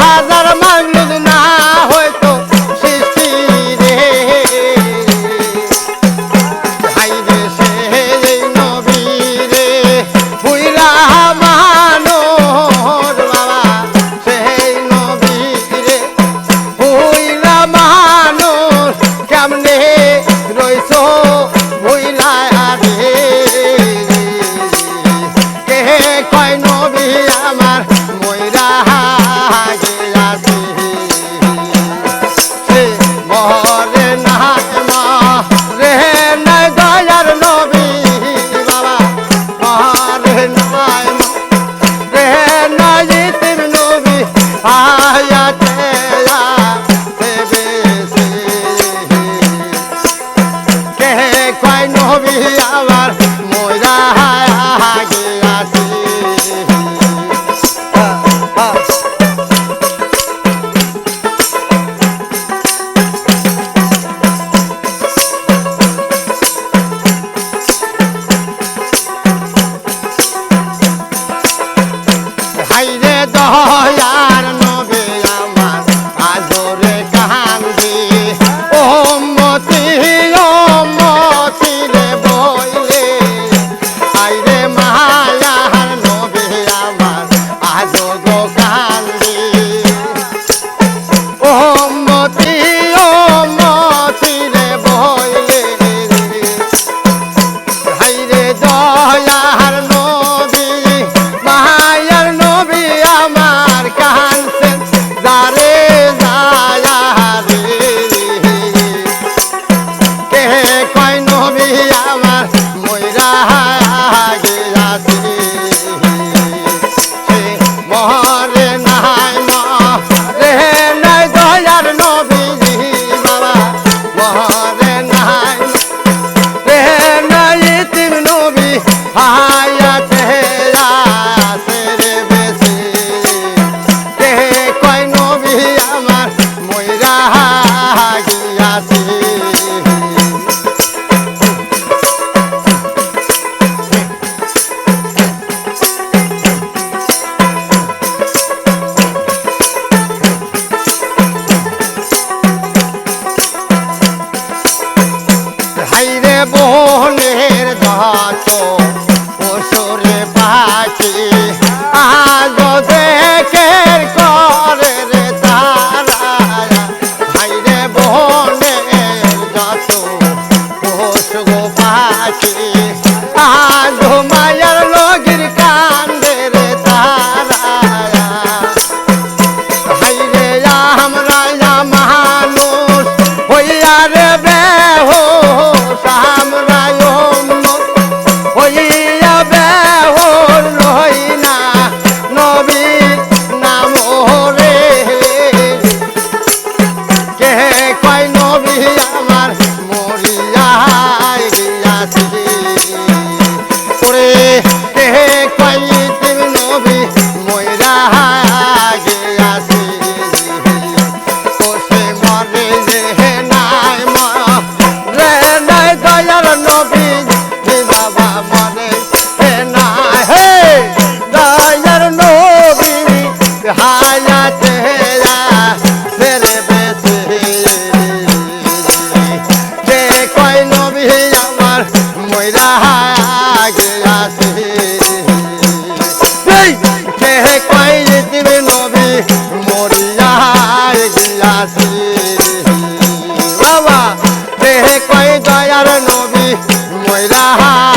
হাজার মানুষ না হয়তো সৃষ্টি রে। নবী রে। ভুইলা মানোর বাবা সেই নবী রে। ভুইলা মানোর কেমনে রইছো ভুইলা রে? Ah গো রাহা